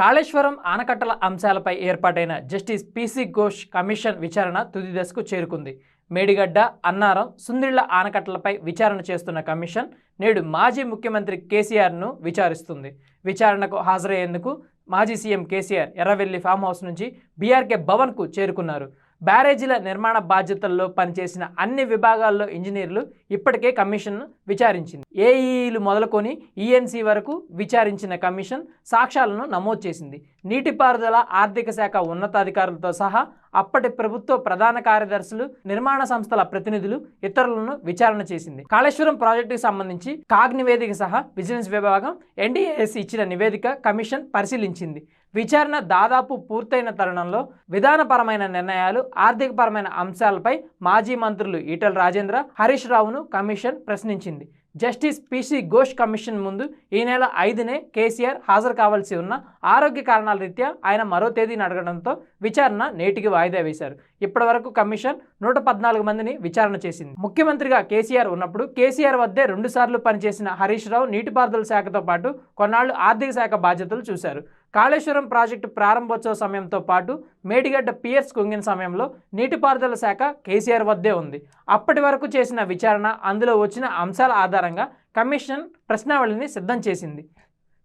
కాళేశ్వరం ఆనకట్టల అంశాలపై ఏర్పాటైన జస్టిస్ పిసి ఘోష్ కమిషన్ విచారణ తుది దశకు చేరుకుంది. మేడిగడ్డ అన్నారం సుందిళ్ళ ఆనకట్టలపై విచారణ చేస్తున్న కమిషన్ నేడు మాజీ ముఖ్యమంత్రి కేసీఆర్ను విచారిస్తుంది. విచారణకు హాజరయ్యేందుకు మాజీ CM KCR Erravelli farm house నుంచి బీఆర్కే భవన్కు చేరుకున్నారు. బ్యారేజీల నిర్మాణ బాధ్యతల్లో పనిచేసిన అన్ని విభాగాల్లో ఇంజనీర్లు ఇప్పటికే కమిషన్ను విచారించింది. ఏఈలు మొదలుకొని ఈఎన్సీ వరకు విచారించిన కమిషన్ సాక్ష్యాలను నమోదు చేసింది. నీటిపారుదల ఆర్థిక శాఖ ఉన్నతాధికారులతో సహా అప్పటి ప్రభుత్వ ప్రధాన కార్యదర్శులు నిర్మాణ సంస్థల ప్రతినిధులు ఇతరులను విచారణ చేసింది. కాళేశ్వరం ప్రాజెక్టుకు సంబంధించి కాగ్ నివేదిక సహా విజిలెన్స్ విభాగం ఎన్డీఏఎస్ ఇచ్చిన నివేదిక కమిషన్ పరిశీలించింది. విచారణ దాదాపు పూర్తయిన తరుణంలో విధానపరమైన నిర్ణయాలు ఆర్థికపరమైన అంశాలపై మాజీ మంత్రులు ఈటల రాజేంద్ర హరీష్ రావును కమిషన్ ప్రశ్నించింది. జస్టిస్ పిసి ఘోష్ కమిషన్ ముందు ఈ నెల ఐదునే కేసీఆర్ హాజరు కావాల్సి ఉన్న ఆరోగ్య కారణాల రీత్యా ఆయన మరో తేదీని అడగడంతో విచారణ నేటికి వాయిదా వేశారు. ఇప్పటివరకు కమిషన్ నూట పద్నాలుగు మందిని విచారణ చేసింది. ముఖ్యమంత్రిగా కేసీఆర్ ఉన్నప్పుడు కేసీఆర్ వద్దే రెండుసార్లు పనిచేసిన హరీష్ రావు నీటిపారుదల శాఖతో పాటు కొన్నాళ్ళు ఆర్థిక శాఖ బాధ్యతలు చూశారు. కాళేశ్వరం ప్రాజెక్టు ప్రారంభోత్సవ సమయంతో పాటు మేడిగడ్డ పియర్స్ కుంగిన సమయంలో నీటిపారుదల శాఖ కేసీఆర్ వద్దే ఉంది. అప్పటి వరకు చేసిన విచారణ అందులో వచ్చిన అంశాల ఆధారంగా కమిషన్ ప్రశ్నావళిని సిద్ధం చేసింది.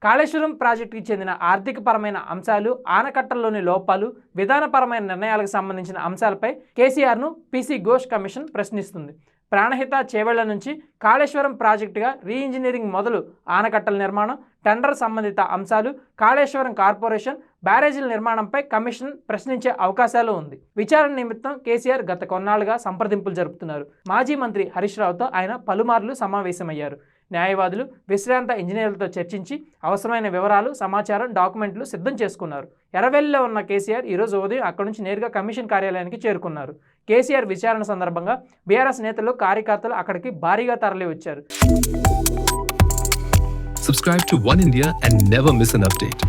కాళేశ్వరం ప్రాజెక్టుకి చెందిన ఆర్థికపరమైన అంశాలు ఆనకట్టల్లోని లోపాలు విధానపరమైన నిర్ణయాలకు సంబంధించిన అంశాలపై కేసీఆర్ను పీసీ ఘోష్ కమిషన్ ప్రశ్నిస్తుంది. ప్రాణహిత చేవెళ్ళ నుంచి కాళేశ్వరం ప్రాజెక్టుగా రీఇంజనీరింగ్ మొదలు ఆనకట్టల నిర్మాణం టెండర్ సంబంధిత అంశాలు కాళేశ్వరం కార్పొరేషన్ బ్యారేజీల నిర్మాణంపై కమిషన్ ప్రశ్నించే అవకాశాలు ఉంది. విచారణ నిమిత్తం కేసీఆర్ గత కొన్నాళ్ళుగా సంప్రదింపులు జరుపుతున్నారు. మాజీ మంత్రి హరీష్ రావుతో ఆయన పలుమార్లు సమావేశమయ్యారు. న్యాయవాదులు విశ్రాంత ఇంజనీర్లతో చర్చించి అవసరమైన వివరాలు సమాచారం డాక్యుమెంట్లు సిద్ధం చేసుకున్నారు. ఎర్రవెల్లిలో ఉన్న కేసీఆర్ ఈరోజు ఉదయం అక్కడి నుంచి నేరుగా కమిషన్ కార్యాలయానికి చేరుకున్నారు. కేసీఆర్ విచారణ సందర్భంగా బీఆర్ఎస్ నేతలు కార్యకర్తలు అక్కడికి భారీగా తరలి వచ్చారు Subscribe to One India and never miss an update.